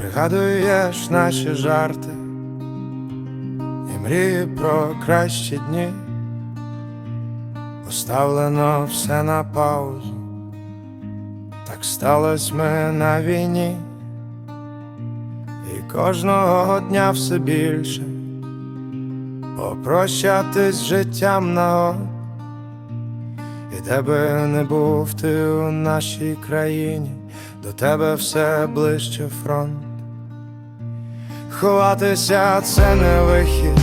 Пригадуєш наші жарти і мрії про кращі дні. Поставлено все на паузу, так сталося ми на війні, і кожного дня все більше попрощатись життям на. І де би не був ти у нашій країні, до тебе все ближче фронт. Ховатися це не вихід,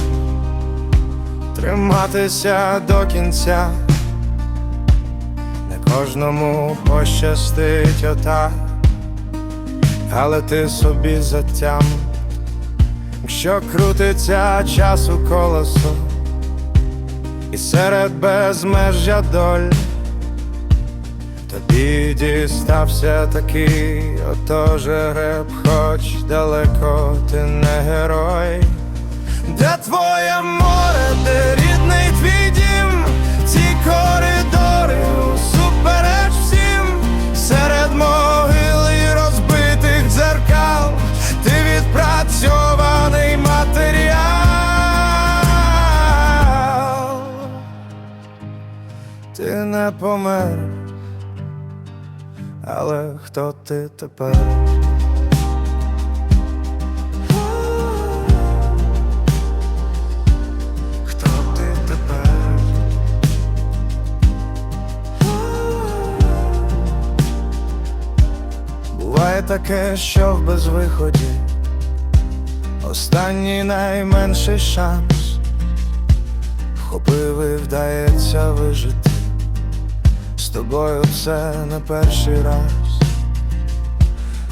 триматися до кінця. Не кожному пощастить отак, але ти собі затям, якщо крутиться часу колесо, і серед безмежжя доль. Тобі дістався такий, отож греб, хоч далеко ти не герой. Де твоє море, де рідний твій дім, ці коридори усупереч всім, серед могил розбитих дзеркал, ти відпрацьований матеріал, ти не помер але хто ти тепер? Хто ти тепер? Буває таке, що в безвиході Останній найменший шанс Вхопив і вдається вижити з тобою це не перший раз,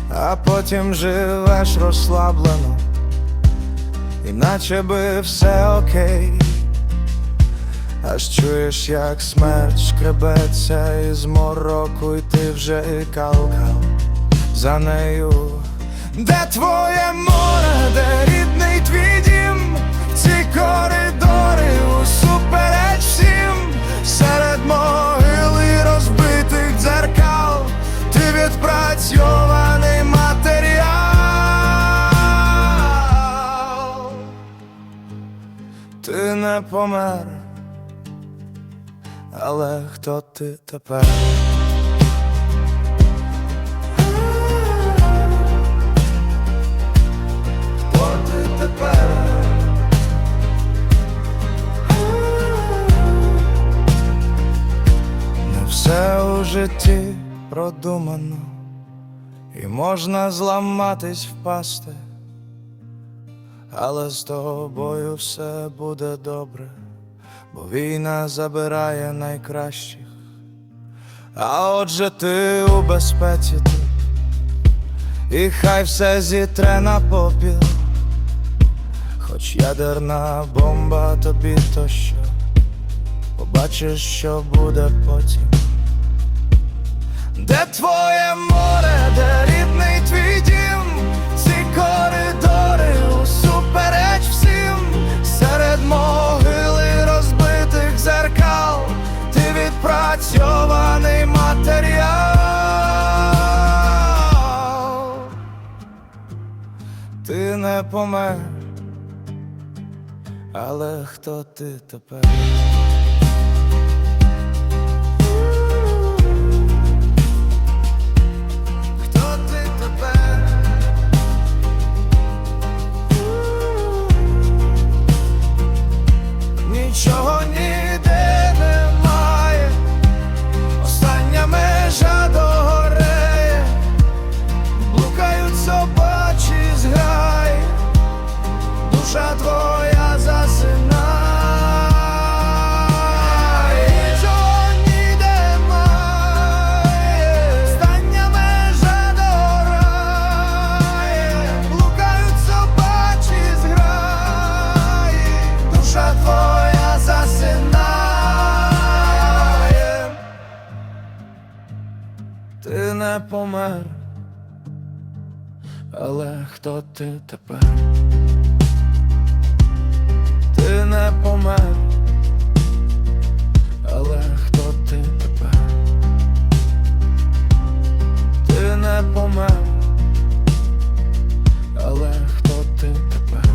а потім живеш розслаблено, іначе би все окей, аж чуєш, як смерть шкребеться із мороку, і ти вже калкав за нею. Де твоє море, де рідний твій дім, ці коридори ти не помер, але хто ти тепер? Хто ти тепер? Не все у житті продумано, і можна зламатись, впасти, але з тобою все буде добре, бо війна забирає найкращих. А отже, ти у безпеці тут, і хай все зітре на попіл, хоч ядерна бомба тобі то що. Побачиш, що буде потім. Де твоє море, де ти не помер, але хто ти тепер? Нічого ніде душа твоя засинає. Нічого ніде немає, остання межа догорає, блукають собачі зграї, душа твоя засинає. Ти не помер, але хто ти тепер? помер, але хто ти тепер? Ти не помер, але хто ти тепер?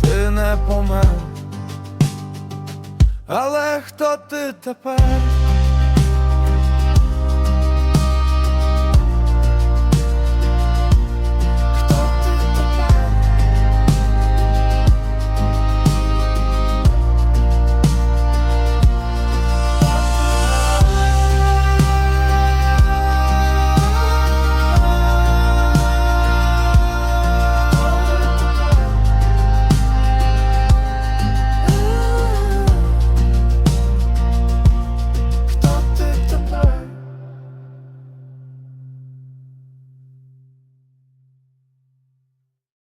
Ти не помер, але хто ти тепер?